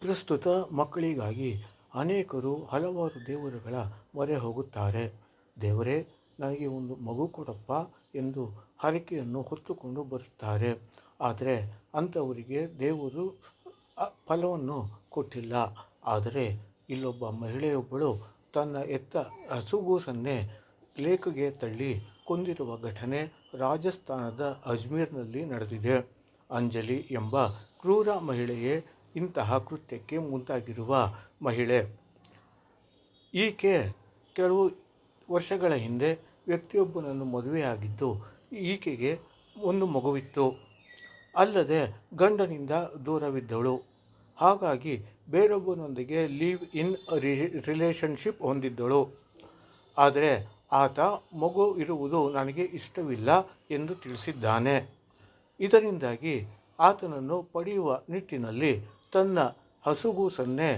ಪ್ರಸ್ತುತ ಮಕ್ಕಳಿಗಾಗಿ ಅನೇಕರು ಹಲವಾರು ದೇವರುಗಳ ಮೊರೆ ಹೋಗುತ್ತಾರೆ. ದೇವರೇ, ನನಗೆ ಒಂದು ಮಗು ಕೊಡಪ್ಪ ಎಂದು ಹರಕೆಯನ್ನು ಹೊತ್ತುಕೊಂಡು ಬರುತ್ತಾರೆ. ಆದರೆ ಅಂಥವರಿಗೆ ದೇವರು ಫಲವನ್ನು ಕೊಟ್ಟಿಲ್ಲ. ಆದರೆ ಇಲ್ಲೊಬ್ಬ ಮಹಿಳೆಯೊಬ್ಬಳು ತನ್ನ ಎತ್ತ ಹಸುಗೂಸನ್ನೇ ಲೇಕ್ಗೆ ತಳ್ಳಿ ಕೊಂದಿರುವ ಘಟನೆ ರಾಜಸ್ಥಾನದ ಅಜ್ಮೀರ್ನಲ್ಲಿ ನಡೆದಿದೆ. ಅಂಜಲಿ ಎಂಬ ಕ್ರೂರ ಮಹಿಳೆಯೇ ಇಂತಹ ಕೃತ್ಯಕ್ಕೆ ಮುಂದಾಗಿರುವ ಮಹಿಳೆ. ಈಕೆ ಕೆಲವು ವರ್ಷಗಳ ಹಿಂದೆ ವ್ಯಕ್ತಿಯೊಬ್ಬನನ್ನು ಮದುವೆಯಾಗಿದ್ದು, ಈಕೆಗೆ ಒಂದು ಮಗುವಿತ್ತು. ಅಲ್ಲದೆ ಗಂಡನಿಂದ ದೂರವಿದ್ದಳು ಹಾಗಾಗಿ ಬೇರೊಬ್ಬನೊಂದಿಗೆ ಲೀವ್ ಇನ್ ರಿಲೇಷನ್ಶಿಪ್ ಹೊಂದಿದ್ದಳು. ಆದರೆ ಆತ ಮಗು ಇರುವುದು ನನಗೆ ಇಷ್ಟವಿಲ್ಲ ಎಂದು ತಿಳಿಸಿದ್ದಾನೆ. ಇದರಿಂದಾಗಿ ಆತನನ್ನು ಪಡೆಯುವ ನಿಟ್ಟಿನಲ್ಲಿ ತನ್ನ ಹಸುಗೂಸನ್ನೇ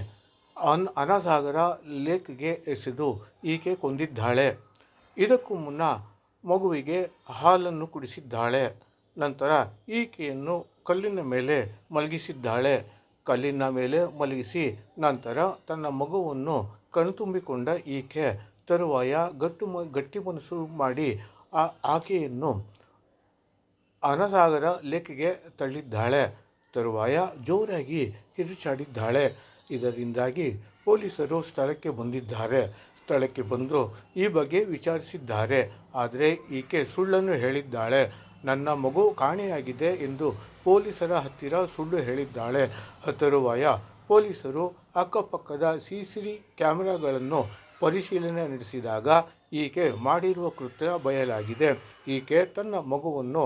ಅನ್ ಅನಸಾಗರ ಲೇಕ್ಗೆ ಎಸೆದು ಈಕೆ ಕೊಂದಿದ್ದಾಳೆ. ಇದಕ್ಕೂ ಮುನ್ನ ಮಗುವಿಗೆ ಹಾಲನ್ನು ಕುಡಿಸಿದ್ದಾಳೆ. ನಂತರ ಈಕೆಯನ್ನು ಕಲ್ಲಿನ ಮೇಲೆ ಮಲಗಿಸಿದ್ದಾಳೆ. ಕಲ್ಲಿನ ಮೇಲೆ ಮಲಗಿಸಿ ನಂತರ ತನ್ನ ಮಗುವನ್ನು ಕಣ್ತುಂಬಿಕೊಂಡ ಈಕೆ ತರುವಾಯ ಗಟ್ಟು ಮ, ಗಟ್ಟಿ ಮನಸ್ಸು ಮಾಡಿ ಆ, ಆಕೆಯನ್ನು ಅನಸಾಗರ ಲೇಖಿಗೆ ತಳ್ಳಿದ್ದಾಳೆ. ತರುವಾಯ ಜೋರಾಗಿ ಕಿರುಚಾಡಿದ್ದಾಳೆ ಇದರಿಂದಾಗಿ ಪೊಲೀಸರು ಸ್ಥಳಕ್ಕೆ ಬಂದಿದ್ದಾರೆ. ಸ್ಥಳಕ್ಕೆ ಬಂದು ಈ ಬಗ್ಗೆ ವಿಚಾರಿಸಿದ್ದಾರೆ. ಆದರೆ ಈಕೆ ಸುಳ್ಳನ್ನು ಹೇಳಿದ್ದಾಳೆ. ನನ್ನ ಮಗು ಕಾಣೆಯಾಗಿದೆ ಎಂದು ಪೊಲೀಸರ ಹತ್ತಿರ ಸುಳ್ಳು ಹೇಳಿದ್ದಾಳೆ. ತರುವಾಯ ಪೊಲೀಸರು ಅಕ್ಕಪಕ್ಕದ ಸಿ ಸಿ ಕ್ಯಾಮೆರಾಗಳನ್ನು ಪರಿಶೀಲನೆ ನಡೆಸಿದಾಗ ಈಕೆ ಮಾಡಿರುವ ಕೃತ್ಯ ಬಯಲಾಗಿದೆ. ಈಕೆ ತನ್ನ ಮಗುವನ್ನು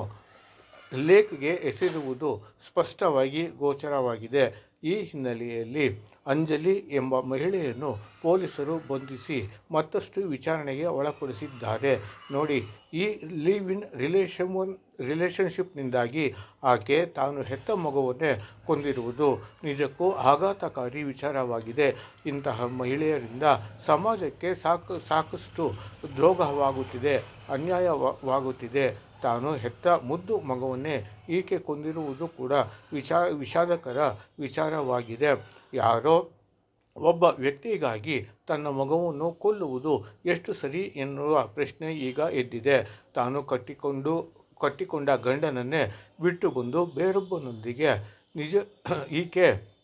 ಲೇಕ್ಗೆ ಎಸೆದಿರುವುದು ಸ್ಪಷ್ಟವಾಗಿ ಗೋಚರವಾಗಿದೆ. ಈ ಹಿನ್ನೆಲೆಯಲ್ಲಿ ಅಂಜಲಿ ಎಂಬ ಮಹಿಳೆಯನ್ನು ಪೊಲೀಸರು ಬಂಧಿಸಿ ಮತ್ತಷ್ಟು ವಿಚಾರಣೆಗೆ ಒಳಪಡಿಸಿದ್ದಾರೆ. ನೋಡಿ, ಈ ಲಿವ್ ಇನ್ ರಿಲೇಷನ್ ರಿಲೇಷನ್ಶಿಪ್ನಿಂದಾಗಿ ಆಕೆ ತಾನು ಹೆತ್ತ ಮಗುವನ್ನೇ ಕೊಂದಿರುವುದು ನಿಜಕ್ಕೂ ಆಘಾತಕಾರಿ ವಿಚಾರವಾಗಿದೆ. ಇಂತಹ ಮಹಿಳೆಯರಿಂದ ಸಮಾಜಕ್ಕೆ ಸಾಕು, ಸಾಕಷ್ಟು ದ್ರೋಹವಾಗುತ್ತಿದೆ, ಅನ್ಯಾಯವಾಗುತ್ತಿದೆ. ತಾನು ಹೆತ್ತ ಮುದ್ದು ಮಗುವನ್ನೇ ಈಕೆ ಕೊಂದಿರುವುದು ಕೂಡ ವಿಚಾ ವಿಷಾದಕರ ವಿಚಾರವಾಗಿದೆ. ಯಾರೋ ಒಬ್ಬ ವ್ಯಕ್ತಿಗಾಗಿ ತನ್ನ ಮಗುವನ್ನು ಕೊಲ್ಲುವುದು ಎಷ್ಟು ಸರಿ ಎನ್ನುವ ಪ್ರಶ್ನೆ ಈಗ ಎದ್ದಿದೆ. ತಾನು ಕಟ್ಟಿಕೊಂಡು, ಕಟ್ಟಿಕೊಂಡ ಗಂಡನನ್ನೇ ಬಿಟ್ಟು ಬಂದು ಬೇರೊಬ್ಬನೊಂದಿಗೆ ನಿಜ, ಈಕೆ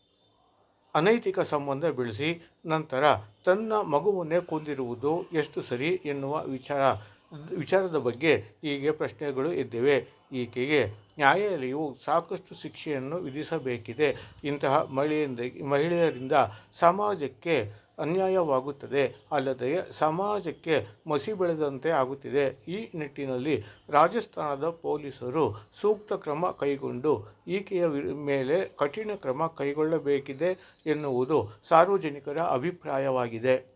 ಅನೈತಿಕ ಸಂಬಂಧ ಬೆಳೆಸಿ ನಂತರ ತನ್ನ ಮಗುವನ್ನೇ ಕೊಂದಿರುವುದು ಎಷ್ಟು ಸರಿ ಎನ್ನುವ ವಿಚಾರ ವಿಚಾರದ ಬಗ್ಗೆ ಹೀಗೆ ಪ್ರಶ್ನೆಗಳು ಇದ್ದಿವೆ. ಈಕೆಗೆ ನ್ಯಾಯಾಲಯವು ಸಾಕಷ್ಟು ಶಿಕ್ಷೆಯನ್ನು ವಿಧಿಸಬೇಕಿದೆ. ಇಂತಹ ಮಹಿಳೆಯಿಂದ, ಮಹಿಳೆಯರಿಂದ ಸಮಾಜಕ್ಕೆ ಅನ್ಯಾಯವಾಗುತ್ತದೆ. ಅಲ್ಲದೆ ಸಮಾಜಕ್ಕೆ ಮಸಿ ಬೆಳೆದಂತೆ ಆಗುತ್ತಿದೆ. ಈ ನಿಟ್ಟಿನಲ್ಲಿ ರಾಜಸ್ಥಾನದ ಪೊಲೀಸರು ಸೂಕ್ತ ಕ್ರಮ ಕೈಗೊಂಡು ಈಕೆಯ ಮೇಲೆ ಕಠಿಣ ಕ್ರಮ ಕೈಗೊಳ್ಳಬೇಕಿದೆ ಎನ್ನುವುದು ಸಾರ್ವಜನಿಕರ ಅಭಿಪ್ರಾಯವಾಗಿದೆ.